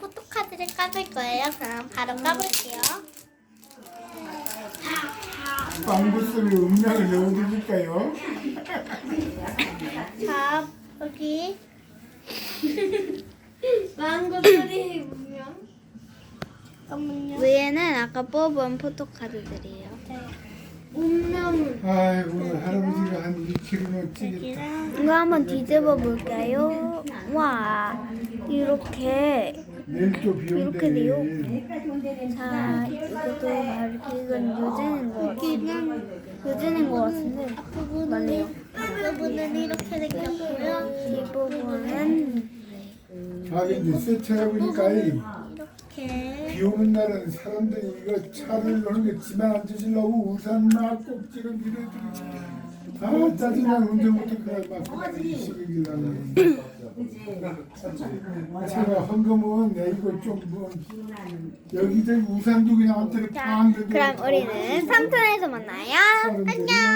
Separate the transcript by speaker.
Speaker 1: 카드를 까볼 거예요. 그럼 바로 까볼게요.
Speaker 2: 방구스를 음량을 넣어드릴까요?
Speaker 1: 자, 여기
Speaker 3: 망고 소리 분명.
Speaker 1: 잠깐만요.
Speaker 4: 위에는 아까 뽑은 포토카드들이에요.
Speaker 3: 운명.
Speaker 2: 아이고 할아버지가 한 2kg는 찌겠다.
Speaker 1: 여기랑
Speaker 4: 이거 한번 뒤집어 볼까요? 와, 이렇게.
Speaker 2: 내일 또 비.
Speaker 4: 이렇게 돼요? 자, 이것도 말기는 요즘인 거 요즘인 거 같은데. 맞네요.
Speaker 1: 부분은 이렇게 생겼고요.
Speaker 4: 뒷부분은
Speaker 2: 아 이제 세차해 보니까
Speaker 1: 이렇게
Speaker 2: 비 오는 날은 사람들이 이거 차를 놓는 게 지만 앉으시려고 우산 막 꼭지로 밀어주고 아 짜증나 운전부터 그날 막 그날 20일 날은 제가 헌금은 내이거 좀뭐 여기저기 우산도 그냥 한테를 팡
Speaker 4: 그럼 우리는 3탄에서 만나요.
Speaker 2: 안녕